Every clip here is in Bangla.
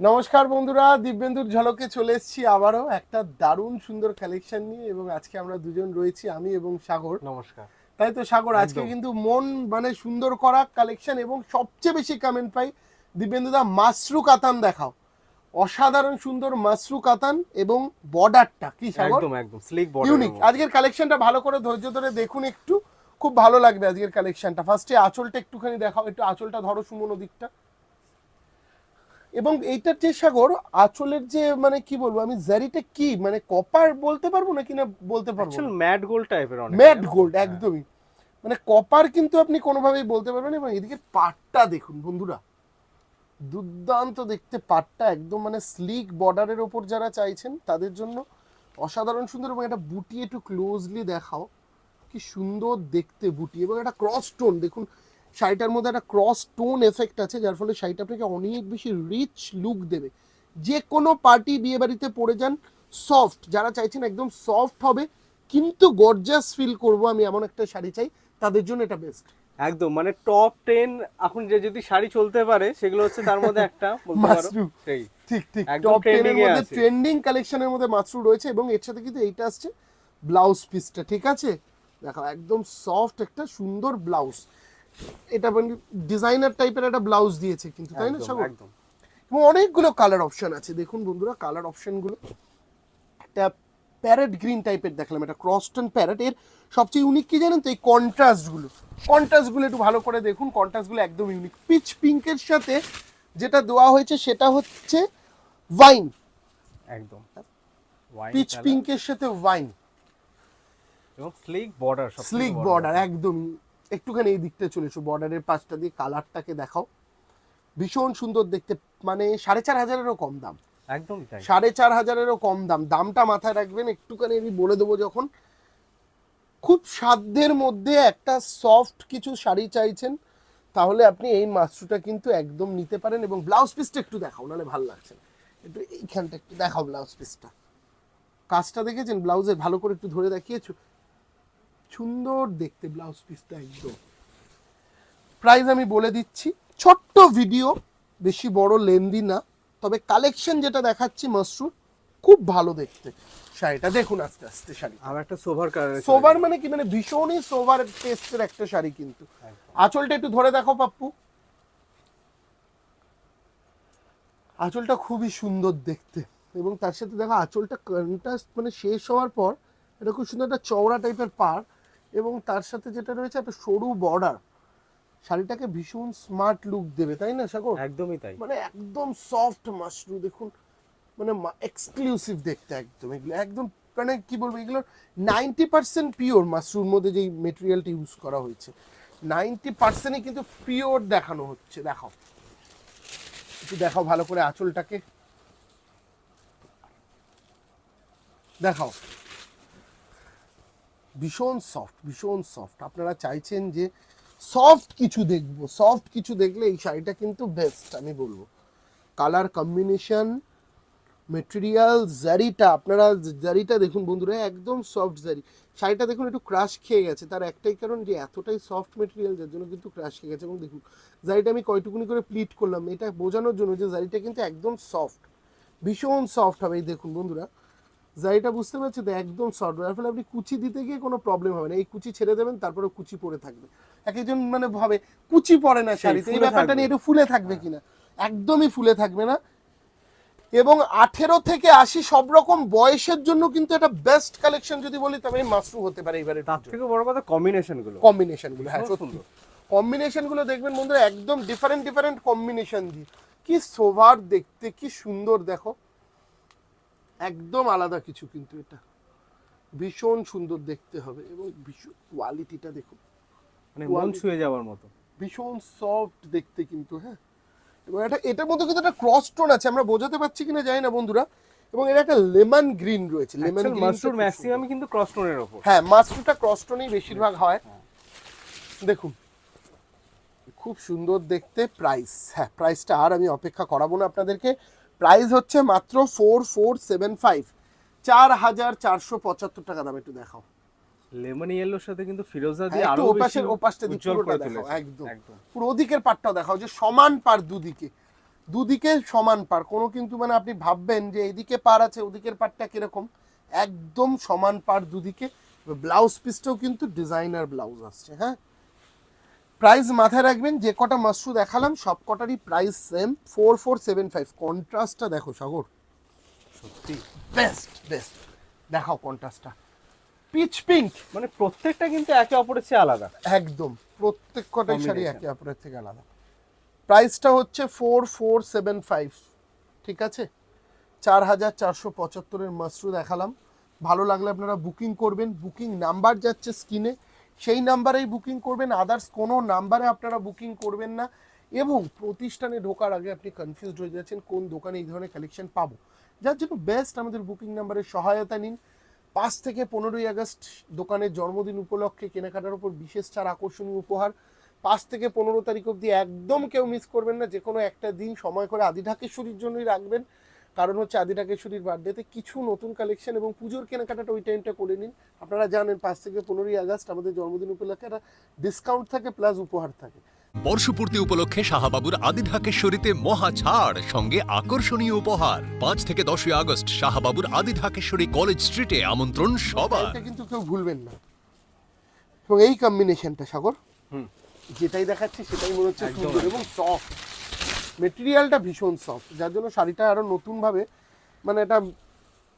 নমস্কার বন্ধুরা দিব্যেন্দুর ঝলকে চলে এসেছি আবারও একটা দারুণ সুন্দর কালেকশন নিয়ে এবং আজকে আমরা দুজন রয়েছি আমি এবং সাগর। নমস্কার। তাই তো সাগর আজকে কিন্তু মন মানে সুন্দর করা কালেকশন এবং সবচেয়ে বেশি কমেন্ট পাই দিব্যেন্দুদা মাসরু কাতান দেখাও। অসাধারণ সুন্দর মাসরু কাতান এবং বর্ডারটা কি সাগর? একদম একদম স্লিক বর্ডার ইউনিক আজকের কালেকশনটা ভালো করে ধৈর্য ধরে দেখুন একটু। খুব ভালো লাগবে আজকের কালেকশনটা ফার্স্টে আঁচলটা একটুখানি দেখাও একটু আঁচলটা ধরো সুমন দিকটা এবং এইটার যে সাগর আঁচলের যে মানে কি বলব আমি জারিটা কি মানে কপার বলতে পারব না কিনা বলতে পারব ম্যাট গোল্ড টাইপের অনেক ম্যাট গোল্ড হ্যাঁ। একদমই। মানে কপার কিন্তু আপনি কোনোভাবেই বলতে পারবেন এবং এদিকে পাটটা দেখুন বন্ধুরা। দুর্দান্ত দেখতে পাটটা একদম মানে স্লিক বর্ডারের ওপর যারা চাইছেন তাদের জন্য অসাধারণ সুন্দর এবং একটা বুটি একটু ক্লোজলি দেখাও। কি সুন্দর দেখতে বুটি এবং একটা ক্রস টোন দেখুন শাড়িটার মধ্যে একটা ক্রস টোন এফেক্ট আছে যার ফলে শাড়িটা আপনাকে অনেক বেশি রিচ লুক দেবে। যে কোনো পার্টি বিয়ে বাড়িতে পরে যান সফট যারা চাইছেন একদম সফট হবে কিন্তু গর্জাস ফিল করব আমি এমন একটা শাড়ি চাই তাদের জন্য এটা বেস্ট একদম মানে টপ টেন এখন যে যদি শাড়ি চলতে পারে সেগুলো হচ্ছে তার মধ্যে একটা বলতে পারো সেই। ঠিক ঠিক টপ টেনের trending এ মধ্যে। ট্রেন্ডিং কালেকশনের মধ্যে মাশরু রয়েছে এবং এর সাথে কিন্তু এইটা আসছে ব্লাউজ পিসটা ঠিক আছে? দেখো একদম সফট একটা সুন্দর ব্লাউজ এটা মানে ডিজাইনার টাইপের একটা ব্লাউজ দিয়েছে কিন্তু তাই না সাগর? একদম। এবং অনেকগুলো কালার অপশন আছে। দেখুন বন্ধুরা কালার অপশনগুলো একটা প্যারেট গ্রিন টাইপের দেখলাম এটা ক্রসটন প্যারেট এর সবচেয়ে ইউনিক কি জানেন তো এই কন্ট্রাস্টগুলো কন্ট্রাস্টগুলো একটু ভালো করে দেখুন কন্ট্রাস্টগুলো একদম ইউনিক পিচ পিঙ্কের সাথে যেটা দেওয়া হয়েছে সেটা হচ্ছে ওয়াইন একদম। পিচ পিঙ্কের সাথে ওয়াইন এবং স্লিক বর্ডার সব স্লিক বর্ডার একদমই একটুখানি এই দিকটা চলে এসো বর্ডারের পাশটা দিয়ে কালারটাকে দেখাও। ভীষণ সুন্দর দেখতে মানে সাড়ে চার হাজারেরও কম দাম। একদমই তাই। সাড়ে চার হাজারেরও কম দাম। দামটা মাথায় রাখবেন একটুখানি আমি বলে দেবো যখন। খুব সাধ্যের মধ্যে একটা সফট কিছু শাড়ি চাইছেন তাহলে আপনি এই মাশরুটা কিন্তু একদম নিতে পারেন এবং ব্লাউজ পিসটা একটু দেখাও নাহলে ভালো লাগছে না। একটু এইখানটা একটু দেখাও ব্লাউজ পিসটা কাজটা দেখেছেন? ব্লাউজের ভালো করে একটু ধরে দেখিয়েছো? সুন্দর দেখতে ব্লাউজ পিসটা একদম। প্রাইস আমি বলে দিচ্ছি ছোট্ট ভিডিও বেশি বড় লেন্দি না তবে কালেকশন যেটা দেখাচ্ছি মাশরুম খুব ভালো দেখতে। শাড়িটা দেখুন আস্তে আস্তে শাড়ি আর একটা সোভার কালার সোভার মানে কি? মানে ভীষণই সোভার টেস্টের একটা শাড়ি কিন্তু। আঁচলটা একটু ধরে দেখো পাপ্পু। আঁচলটা খুবই সুন্দর দেখতে। এবং তার সাথে দেখো আঁচলটা কন্ট্রাস্ট মানে শেষ হওয়ার পর এটা খুব সুন্দর একটা চওড়া টাইপের পার এবং তার সাথে যেটা রয়েছে একটা সরু বর্ডার শাড়িটাকে ভীষণ স্মার্ট লুক দেবে তাই না সাগর? একদমই তাই। মানে একদম সফট মাশরু দেখুন মানে এক্সক্লুসিভ দেখতে একদম। এগুলো একদম মানে কি বলব এগুলো নাইনটি পার্সেন্ট পিওর মাশরুর মধ্যে যেই মেটেরিয়ালটি ইউজ করা হয়েছে নাইনটি পার্সেন্টই কিন্তু পিওর দেখানো হচ্ছে। দেখাও। একটু দেখাও ভালো করে আঁচলটাকে। দেখাও। ভীষণ সফট ভীষণ সফট আপনারা চাইছেন যে সফট কিছু দেখব সফট কিছু দেখলে এই শাড়িটা কিন্তু বেস্ট আমি বলব। কালার কম্বিনেশন মেটেরিয়াল জারিটা আপনারা জারিটা দেখুন বন্ধুরা, একদম সফট জারি শাড়িটা দেখুন, একটু ক্রাশ খেয়ে গেছে। তার একটাই কারণ যে এতটাই সফট মেটেরিয়াল যার জন্য কিন্তু ক্রাশ খেয়ে গেছে। এবং দেখুন জারিটা আমি কয়টুকুনি করে প্লিট করলাম, এটা বোঝানোর জন্য যে জারিটা কিন্তু একদম সফট ভীষণ সফট হবে। এই দেখুন বন্ধুরা জারিটা বুঝতে পারছি? তো একদম সফট যার ফলে আপনি কুচি দিতে গিয়ে কোনো প্রবলেম হবে না। এই কুচি ছেড়ে দেবেন তারপরে কুচি পরে থাকবে। এক একজন মানে ভাবে কুচি পড়ে না শাড়িতে। এই ব্যাপারটা নিয়ে একটু ফুলে থাকবে কিনা। একদমই ফুলে থাকবে না। এবং আঠেরো থেকে আশি সব রকম বয়সের জন্য কিন্তু এটা বেস্ট কালেকশন যদি বলি তবে মাশরু হতে পারে এবারে তার থেকে বড় কথা কম্বিনেশনগুলো। কম্বিনেশনগুলো হ্যাঁ সুন্দর। কম্বিনেশনগুলো দেখবেন বন্ধুরা একদম ডিফারেন্ট ডিফারেন্ট কম্বিনেশন দিয়ে। কি সোভার দেখতে কি সুন্দর দেখো। একদম আলাদা কিছু কিন্তু এটা। ভীষণ সুন্দর দেখতে হবে এবং ভীষণ কোয়ালিটিটা দেখুন মানে মন ছুঁয়ে যাওয়ার মতো। ভীষণ সফট দেখতে কিন্তু হ্যাঁ। এবং এটা এটার মধ্যে কিন্তু একটা ক্রস টোন আছে আমরা বোঝাতে পারছি কিনা জানি না বন্ধুরা। এবং এর একটা লেমন গ্রিন রয়েছে লেমন গ্রিন মাস্টার ম্যাক্সিমাম কিন্তু ক্রস টোনের ওপর। হ্যাঁ মাস্টুটা ক্রস টোনেই বেশিরভাগ হয়। দেখুন খুব সুন্দর দেখতে প্রাইস হ্যাঁ প্রাইসটা আর আমি অপেক্ষা করাবো না আপনাদেরকে। প্রাইস হচ্ছে মাত্র ফোর ফোর সেভেন ফাইভ চার হাজার চারশো পঁচাত্তর টাকা দাম একটু দেখাও। লেমন ইয়েলোর সাথে কিন্তু ফিরোজা হ্যাঁ, দিয়ে আরও ওপাশের ওপাশটা দিয়ে পুরোটা দেখাও একদম। একদম। পুরো ওদিকের পাটটাও দেখাও যে সমান পার দুদিকে। দুদিকে সমান পার কোনো কিন্তু মানে আপনি ভাববেন যে এদিকে পার আছে ওদিকের পারটা কীরকম? একদম সমান পার দুদিকে। ব্লাউজ পিসটাও কিন্তু ডিজাইনার ব্লাউজ আসছে হ্যাঁ? প্রাইস মাথায় রাখবেন যে কটা মাশরু দেখালাম সব কটারই price same four four seven five কন্ট্রাস্টটা দেখো সাগর। সত্যি? বেস্ট বেস্ট দেখাও কন্ট্রাস্টটা পিচ পিঙ্ক মানে প্রত্যেকটা কিন্তু একে অপরের চেয়ে আলাদা। একদম। প্রত্যেক কটাই শাড়ি একে অপরের থেকে আলাদা। প্রাইসটা হচ্ছে ফোর ফোর সেভেন ফাইভ ঠিক আছে? চার হাজার চারশো পঁচাত্তরের মাশরু দেখালাম। ভালো লাগলে আপনারা বুকিং করবেন। বুকিং নাম্বার যাচ্ছে স্ক্রিনে সেই নাম্বারেই বুকিং করবেন আদার্স কোনো নাম্বারে আপনারা বুকিং করবেন না। এবং প্রতিষ্ঠানে ঢোকার আগে আপনি কনফিউজড হয়ে যাচ্ছেন, কোন দোকানে এই ধরনের কালেকশন পাবো। যার জন্য বেস্ট আমাদের বুকিং নাম্বারের সহায়তা নিন। পাঁচ থেকে পনেরোই আগস্ট দোকানের জন্মদিন উপলক্ষে কেনাকাটার উপর বিশেষ ছাড় আকর্ষণীয় উপহার। পাঁচ থেকে পনেরো তারিখ অবধি একদম কেউ মিস করবেন না যে কোনো একটা দিন সময় করে আদি ঢাকেশ্বরীর জন্যই রাখবেন। কারণ হচ্ছে আদি ঢাকেশ্বরীর বার্থডেতে কিছু নতুন কালেকশন এবং পুজোর কেনাকাটাটা ওই টাইমটা করে নিন। আপনারা জানেন পাঁচ থেকে পনেরোই আগস্ট আমাদের জন্মদিন উপলক্ষে একটা ডিসকাউন্ট থাকে প্লাস উপহার থাকে। বর্ষপূর্তি উপলক্ষে শাহবাবুর আদি ঢাকেশ্বরীতে মহা ছাড় সঙ্গে আকর্ষণীয় উপহার। পাঁচ থেকে দশই আগস্ট শাহবাবুর আদি ঢাকেশ্বরী কলেজ স্ট্রিটে আমন্ত্রণ সবার। এটা কিন্তু কেউ ভুলবেন না। এবং এই কম্বিনেশনটা সাগর হুম। যেটাই দেখাচ্ছি সেটাই মনে হচ্ছে সুন্দর এবং সফট মেটেরিয়ালটা ভীষণ সফট যার জন্য শাড়িটা আরও নতুনভাবে মানে এটা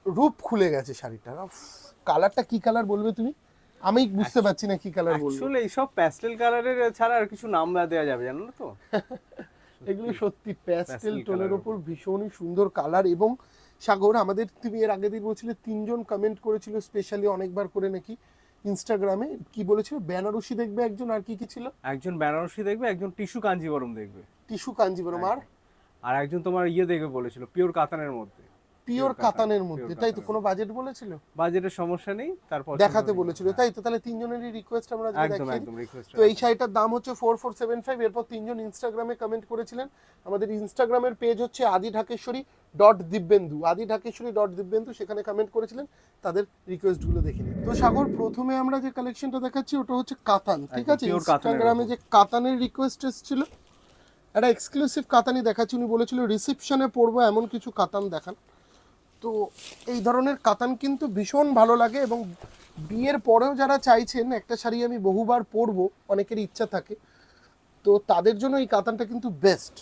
রূপ খুলে গেছে শাড়িটার। কালারটা কি কালার বলবে তুমি? আমি বুঝতে পারছি না কি কালার বলব। আসলে এইসব প্যাস্টেল কালারের ছাড়া আর কিছু নাম দেওয়া যাবে জানো তো? এগুলো সত্যি প্যাস্টেল টোনের ওপর ভীষণই সুন্দর কালার এবং সাগর আমাদের তুমি এর আগে দিন বলছিলে তিনজন কমেন্ট করেছিল স্পেশালি অনেকবার করে নাকি। ইনস্টাগ্রামে কি বলেছিল? বেনারসি দেখবে একজন আর কি কি ছিল? একজন বেনারসি দেখবে একজন টিস্যু কাঞ্জিবরম দেখবে। টিস্যু কাঞ্জিবরম আর? আর একজন তোমার ইয়ে দেখবে বলেছিল পিওর কাতানের মধ্যে। পিওর কাতানের মধ্যে তাই তো কোনো বাজেট বলেছিল? বাজেটের সমস্যা নেই তারপর দেখাতে বলেছিল তাই তো তাহলে তিনজনেরই রিকোয়েস্ট আমরা আজকে একদম একদম রিকোয়েস্ট তো এই শাড়িটার দাম হচ্ছে ফোর ফোর সেভেন ফাইভ এরপর তিনজন ইনস্টাগ্রামে কমেন্ট করেছিলেন। আমাদের ইনস্টাগ্রামের পেজ হচ্ছে আদি ঢাকেশ্বরী ডট দিব্যেন্দু আদি ঢাকেশ্বরী ডট দিব্যেন্দু সেখানে কমেন্ট করেছিলেন তাদের রিকোয়েস্টগুলো দেখে তো সাগর প্রথমে আমরা যে কালেকশনটা দেখাচ্ছি ওটা হচ্ছে কাতান ঠিক আছে? ইনস্টাগ্রামে যে কাতানের রিকোয়েস্ট এসেছিল একটা এক্সক্লুসিভ কাতানি দেখাচ্ছি। উনি বলেছিল রিসেপশনে পরবো এমন কিছু কাতান দেখান। তো এই ধরনের কাতান কিন্তু ভীষণ ভালো লাগে এবং বিয়ের পরেও যারা চাইছেন, একটা শাড়ি আমি বহুবার পরবো, অনেকের ইচ্ছা থাকে, তো তাদের জন্য এই কাতানটা কিন্তু বেস্ট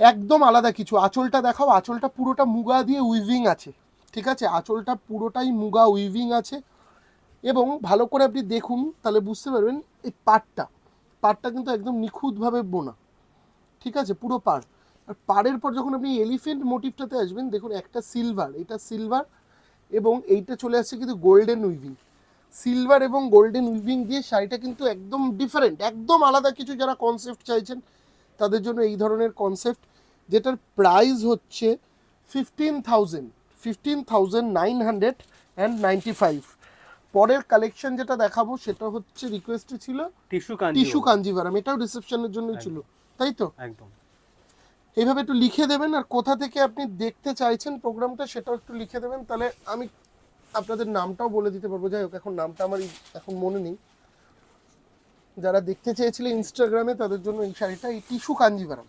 একদম আলাদা কিছু। আঁচলটা দেখাও, আঁচলটা পুরোটা মুগা দিয়ে উইভিং আছে, ঠিক আছে? আঁচলটা পুরোটাই মুগা উইভিং আছে এবং ভালো করে আপনি দেখুন, তাহলে বুঝতে পারবেন এই পাটটা পাটটা কিন্তু একদম নিখুঁতভাবে বোনা, ঠিক আছে? পুরো পাড় পাড়ের পর যখন আপনি এলিফেন্ট মোটিভটাতে আসবেন দেখুন একটা সিলভার এটা সিলভার এবং এইটা চলে আসছে কিন্তু গোল্ডেন উইভিং সিলভার এবং গোল্ডেন উইভিং দিয়ে শাড়িটা কিন্তু একদম ডিফারেন্ট একদম আলাদা কিছু যারা কনসেপ্ট চাইছেন তাদের জন্য এই ধরনের কনসেপ্ট যেটার প্রাইস হচ্ছে fifteen thousand fifteen thousand nine hundred and ninety five পরের কালেকশন যেটা দেখাবো সেটা হচ্ছে রিকোয়েস্টে ছিল টিস্যু টিস্যু কাঞ্জিভারাম এটাও রিসেপশনের জন্যই ছিল তাই তো? একদম। এইভাবে একটু লিখে দেবেন আর কোথা থেকে আপনি দেখতে চাইছেন প্রোগ্রামটা সেটাও একটু লিখে দেবেন। তাহলে আমি আপনাদের নামটাও বলে দিতে পারব। যাই হোক, এখন নামটা আমার এখন মনে নেই। যারা দেখতে চেয়েছিলেন ইনস্টাগ্রামে তাদের জন্য এই শাড়িটা এই টিস্যু কাঞ্জিভারাম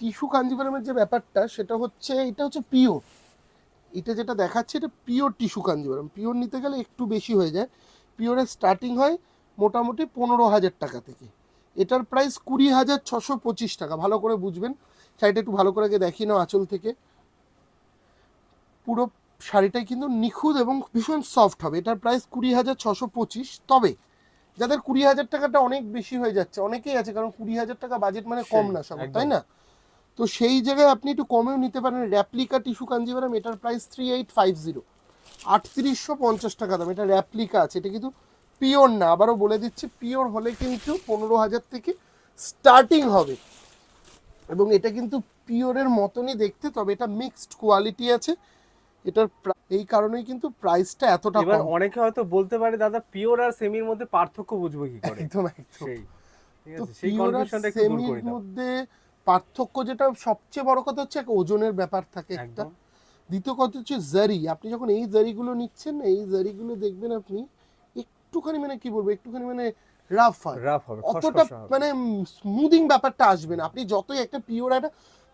টিস্যু কাঞ্জিভারামের যে ব্যাপারটা, সেটা হচ্ছে, এটা হচ্ছে পিওর। এটা যেটা দেখাচ্ছে, এটা পিওর টিস্যু কাঞ্জিভারাম পিওর নিতে গেলে একটু বেশি হয়ে যায়। পিওরের স্টার্টিং হয় মোটামুটি পনেরো হাজার টাকা থেকে। এটার প্রাইস কুড়ি হাজার ছশো পঁচিশ টাকা। ভালো করে বুঝবেন। শাড়িটা একটু ভালো করে আগে দেখিয়ে নাও আঁচল থেকে। পুরো শাড়িটাই কিন্তু নিখুঁত এবং ভীষণ সফট হবে। এটার প্রাইস কুড়ি হাজার ছশো পঁচিশ। তবে যাদের কুড়ি হাজার টাকাটা অনেক বেশি হয়ে যাচ্ছে অনেকেই আছে কারণ কুড়ি হাজার টাকা বাজেট মানে কম না সব তাই না? তো সেই জায়গায় আপনি একটু কমেও নিতে পারেন। র্যাপ্লিকা টিস্যু কাঞ্জিভারাম এটার price three eight five zero আটত্রিশশো পঞ্চাশ টাকা দাম। এটা র্যাপ্লিকা আছে। এটা কিন্তু পিওর না। আবারও বলে দিচ্ছি পিওর হলে কিন্তু পনেরো হাজার থেকে স্টার্টিং হবে। এবং এটা কিন্তু পিওরের মতনই দেখতে তবে এটা মিক্সড কোয়ালিটি আছে। এটার এই কারণেই কিন্তু প্রাইসটা এতটা এবার অনেকে হয়তো বলতে পারে দাদা পিওর আর সেমির মধ্যে পার্থক্য বুঝব কি করে? একদম একদম। তো আছে সেই পিওর আর একটু সেমির মধ্যে পার্থক্য যেটা সবচেয়ে বড় কথা হচ্ছে এক ওজনের ব্যাপার থাকে একটা। দ্বিতীয় কথা হচ্ছে জারি আপনি যখন এই জারিগুলো নিচ্ছেন না এই জারিগুলো দেখবেন আপনি একটুখানি মানে কি বলব একটুখানি মানে রাফ হয়। রাফ হবে অতটা মানে স্মুদিং ব্যাপারটা আসবে না। আপনি যতই একটা পিওর একটা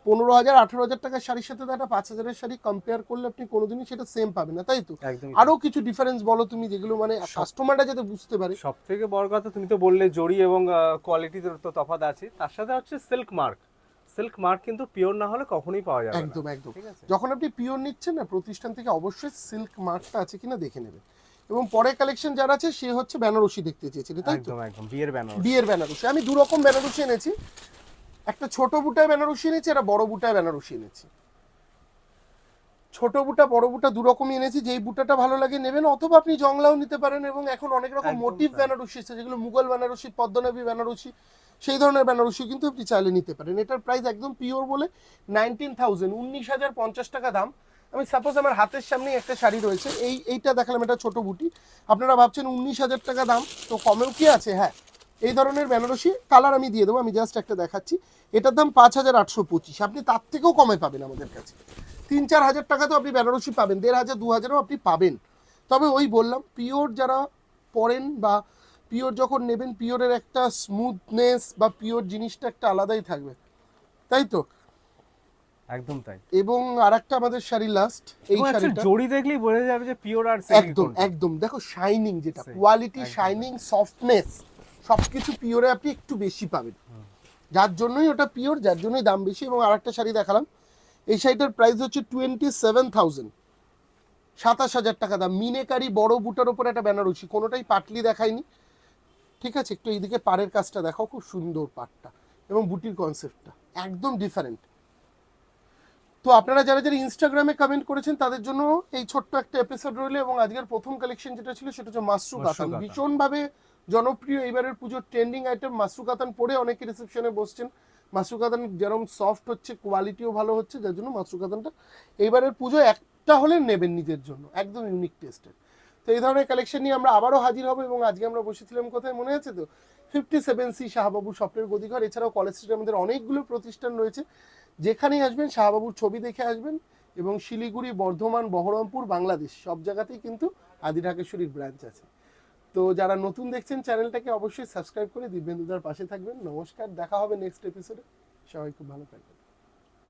পনেরো হাজার আঠারো হাজার টাকার শাড়ির সাথে একটা পাঁচ হাজারের শাড়ি কম্পেয়ার করলে আপনি কোনোদিনই সেটা সেম পাবেন না তাই তো? আরও কিছু ডিফারেন্স বলো তুমি যেগুলো মানে কাস্টমারটা যাতে বুঝতে পারে। সব থেকে বড় কথা তুমি তো বললে জড়ি এবং কোয়ালিটিতে তো তফাৎ আছে। তার সাথে হচ্ছে সিল্ক মার্ক সিল্ক মার্ক কিন্তু পিওর না হলে কখনোই পাওয়া যাবে একদম একদম। যখন আপনি পিওর নিচ্ছেন না প্রতিষ্ঠান থেকে অবশ্যই সিল্ক মার্কটা আছে কিনা দেখে নেবেন। এবং পরে কালেকশন যারা আছে সে হচ্ছে বেনারসি দেখতে চেয়েছিল তাই তো? একদম একদম বিয়ের ব্যানার বিয়ের বেনারসি। আমি দু রকম বেনারসি এনেছি। একটা ছোট বুটায় বেনারসি এনেছি একটা বড় বুটায় বেনারসি এনেছি। ছোট বুটা বড় বুটা দু রকমই এনেছি। যেই বুটাটা ভালো লাগে নেবেন অথবা আপনি জংলাও নিতে পারেন এবং এখন অনেক রকম মোটিভ বেনারসি এসেছে যেগুলো মুঘল বেনারসি পদ্মনাভী বেনারসি সেই ধরনের বেনারসি কিন্তু আপনি চাইলে নিতে পারেন। এটার প্রাইস একদম পিওর বলে নাইনটিন থাউজেন্ড উনিশ হাজার পঞ্চাশ টাকা দাম। আমি সাপোজ আমার হাতের সামনেই একটা শাড়ি রয়েছে, এই, এইটা দেখালাম, এটা ছোট বুটি। আপনারা ভাবছেন উনিশ হাজার টাকা দাম, তো কমেও কি আছে? হ্যাঁ এই ধরনের বেনারসি কালার আমি দিয়ে দেবো, আমি জাস্ট একটা দেখাচ্ছি। এটার দাম পাঁচ হাজার আটশো পঁচিশ, আপনি তার থেকেও কমে পাবেন আমাদের কাছে। তিন চার হাজার টাকা তো আপনি বেনারসি পাবেন, দেড় হাজার, দু হাজারও আপনি পাবেন। তবে ওই বললাম, পিওর যারা পরেন বা পিওর যখন নেবেন, পিওরের একটা স্মুথনেস বা পিওর জিনিসটা একটা আলাদাই থাকবে। তাই তো? একদম তাই। এবং আর একটা আমাদের শাড়ি লাস্ট এই শাড়িটা জড়ি দেখলেই বোঝা যাবে যে পিওর আর একদম একদম। দেখো শাইনিং যেটা কোয়ালিটি শাইনিং সফটনেস সবকিছু পিওরে আপনি একটু বেশি পাবেন। যার জন্যই ওটা পিওর যার জন্যই দাম বেশি এবং আরেকটা শাড়ি দেখালাম। এই শাড়িটার প্রাইস হচ্ছে টোয়েন্টি সেভেন থাউজেন্ড সাতাশ হাজার টাকা দাম। মিনেকারি বড় বুটার ওপর একটা বেনারসি কোনোটাই পাটলি দেখায়নি। ঠিক আছে একটু এইদিকে পাড়ের কাজটা দেখাও খুব সুন্দর পাটটা এবং বুটির কনসেপ্টটা একদম ডিফারেন্ট তো আপনারা যারা যারা ইনস্টাগ্রামে কমেন্ট করেছেন তাদের জন্য এই ছোট্ট একটা এপিসোড রইল এবং আজকের প্রথম কালেকশন যেটা ছিল সেটা হচ্ছে মাশরু কাতান কাতান। ভীষণভাবে জনপ্রিয় এবারের পুজোর ট্রেন্ডিং আইটেম মাশরু কাতান পরে অনেকে রিসেপশনে বসছেন। মাশরু কাতান যেরকম সফট হচ্ছে কোয়ালিটিও ভালো হচ্ছে যার জন্য মাশরু কাতানটা এইবারের পুজো একটা হলে নেবেন নিজের জন্য একদম ইউনিক টেস্টের তো এই ধরনের কালেকশন নিয়ে আমরা আবারও হাজির হব এবং আজকে আমরা বসেছিলাম কোথায় মনে আছে তো? ফিফটি সেভেন সি শাহবাবু স্বপ্নের গদিঘর এছাড়াও কলেজ স্ট্রিটে আমাদের অনেকগুলো প্রতিষ্ঠান রয়েছে। যেখানেই আসবেন, শাহবাবুর ছবি দেখে আসবেন এবং শিলিগুড়ি, বর্ধমান, বহরমপুর, বাংলাদেশ, সব জায়গাতেই কিন্তু আদি ঢাকেশ্বরীর ব্রাঞ্চ আছে। তো যারা নতুন দেখছেন চ্যানেলটাকে অবশ্যই সাবস্ক্রাইব করে দিব্যেন্দুদার পাশে থাকবেন। নমস্কার, দেখা হবে নেক্সট এপিসোডে সবাই খুব ভালো থাকবেন।